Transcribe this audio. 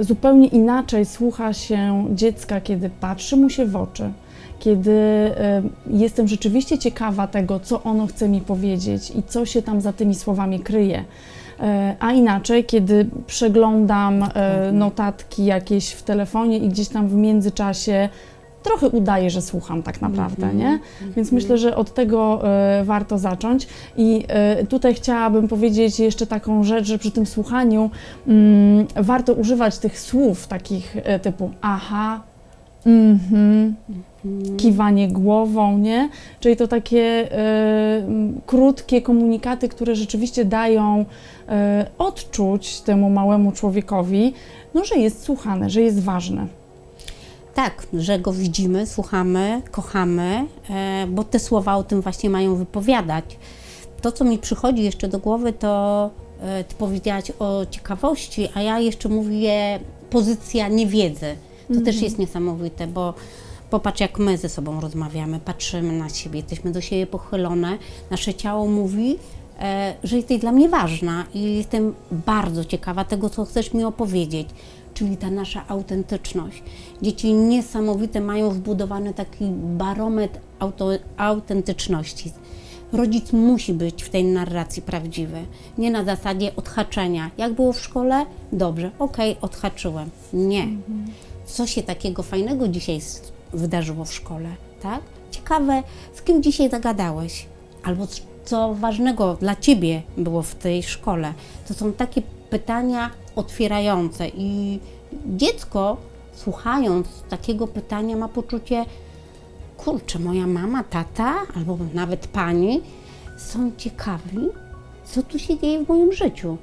Zupełnie inaczej słucha się dziecka, kiedy patrzy mu się w oczy, kiedy e, jestem rzeczywiście ciekawa tego, co ono chce mi powiedzieć i co się tam za tymi słowami kryje. E, A inaczej, kiedy przeglądam e, notatki jakieś w telefonie i gdzieś tam w międzyczasie trochę udaję, że słucham tak naprawdę, nie? Więc myślę, że od tego e, warto zacząć. I e, tutaj chciałabym powiedzieć jeszcze taką rzecz, że przy tym słuchaniu mm, warto używać tych słów takich e, typu aha, mhm, kiwanie głową, nie? Czyli to takie m, krótkie komunikaty, które rzeczywiście dają e, odczuć temu małemu człowiekowi, no, że jest słuchane, że jest ważne. Tak, że go widzimy, słuchamy, kochamy, e, bo te słowa o tym właśnie mają wypowiadać. To, co mi przychodzi jeszcze do głowy, to e, ty powiedziałaś o ciekawości, a ja jeszcze mówię pozycja niewiedzy. To też jest niesamowite, bo popatrz, jak my ze sobą rozmawiamy, patrzymy na siebie, jesteśmy do siebie pochylone, nasze ciało mówi, e, że jesteś dla mnie ważna i jestem bardzo ciekawa tego, co chcesz mi opowiedzieć, czyli ta nasza autentyczność. Dzieci niesamowite mają wbudowany taki barometr auto, autentyczności. Rodzic musi być w tej narracji prawdziwy, nie na zasadzie odhaczenia. Jak było w szkole? Dobrze, okej, odhaczyłem. Nie. Co się takiego fajnego dzisiaj wydarzyło w szkole, tak? Ciekawe, z kim dzisiaj zagadałeś, albo co ważnego dla ciebie było w tej szkole. To są takie pytania otwierające i dziecko, słuchając takiego pytania, ma poczucie, kurczę, moja mama, tata, albo nawet pani są ciekawi, co tu się dzieje w moim życiu.